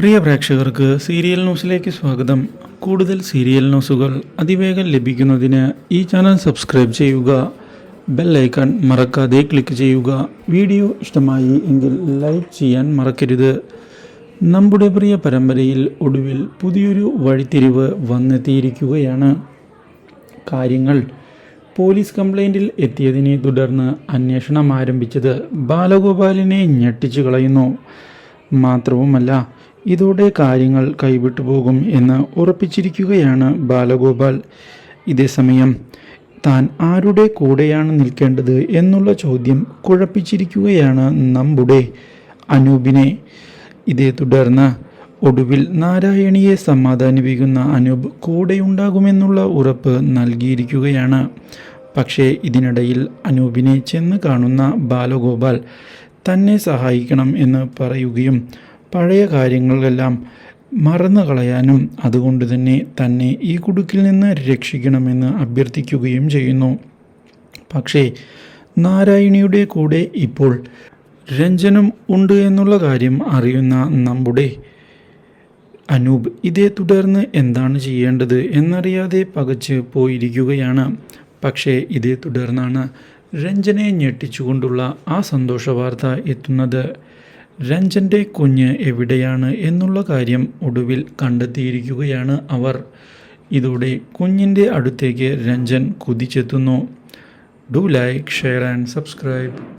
പ്രിയ പ്രേക്ഷകർക്ക് സീരിയൽ ന്യൂസിലേക്ക് സ്വാഗതം. കൂടുതൽ സീരിയൽ ന്യൂസുകൾ അതിവേഗം ലഭിക്കുന്നതിന് ഈ ചാനൽ സബ്സ്ക്രൈബ് ചെയ്യുക ബെൽ ഐക്കൺ മറക്കാതെ ക്ലിക്ക് ചെയ്യുക. വീഡിയോ ഇഷ്ടമായി എങ്കിൽ ലൈക്ക് ചെയ്യാൻ മറക്കരുത്. നമ്മുടെ പ്രിയ പരമ്പരയിൽ ഒടുവിൽ പുതിയൊരു വഴിത്തിരിവ് വന്നെത്തിയിരിക്കുകയാണ്. കാര്യങ്ങൾ. പോലീസ് കംപ്ലൈന്റിൽ എത്തിയതിനെ തുടർന്ന് അന്വേഷണം ആരംഭിച്ചത് ബാലഗോപാലിനെ ഞെട്ടിച്ചു കളയുന്നു. മാത്രവുമല്ല ഇതോടെ കാര്യങ്ങൾ കൈവിട്ടു പോകും എന്ന് ഉറപ്പിച്ചിരിക്കുകയാണ് ബാലഗോപാൽ. ഇതേസമയം താൻ ആരുടെ കൂടെയാണ് നിൽക്കേണ്ടത് എന്നുള്ള ചോദ്യം കുഴപ്പിച്ചിരിക്കുകയാണ് നമ്മുടെ അനൂപിനെ. ഇതേ തുടർന്ന് ഒടുവിൽ നാരായണിയെ സമാധാനിപ്പിക്കുന്ന അനൂപ് കൂടെയുണ്ടാകുമെന്നുള്ള ഉറപ്പ് നൽകിയിരിക്കുകയാണ്. പക്ഷേ ഇതിനിടയിൽ അനൂപിനെ ചെന്ന് കാണുന്ന ബാലഗോപാൽ തന്നെ സഹായിക്കണം എന്ന് പറയുകയും പഴയ കാര്യങ്ങളെല്ലാം മറന്നു കളയാനും അതുകൊണ്ട് തന്നെ തന്നെ ഈ കുടുക്കിൽ നിന്ന് രക്ഷിക്കണമെന്ന് അഭ്യർത്ഥിക്കുകയും ചെയ്യുന്നു. പക്ഷേ നാരായണിയുടെ കൂടെ ഇപ്പോൾ രഞ്ജനം ഉണ്ട് എന്നുള്ള കാര്യം അറിയുന്ന നമ്മുടെ അനൂപ് ഇതേ തുടർന്ന് എന്താണ് ചെയ്യേണ്ടത് എന്നറിയാതെ പകച്ച് പോയിരിക്കുകയാണ്. പക്ഷേ ഇതേ തുടർന്നാണ് രഞ്ജനെ ഞെട്ടിച്ചുകൊണ്ടുള്ള ആ സന്തോഷ വാർത്ത എത്തുന്നത് രഞ്ജന്റെ കുഞ്ഞ് എവിടെയാണ് എന്നുള്ള കാര്യം ഒടുവിൽ കണ്ടെത്തിയിരിക്കുകയാണ് അവർ. ഇതോടെ കുഞ്ഞിന്റെ അടുത്തേക്ക് Ranjan കുതിച്ചെത്തുന്നു. Do like share and subscribe.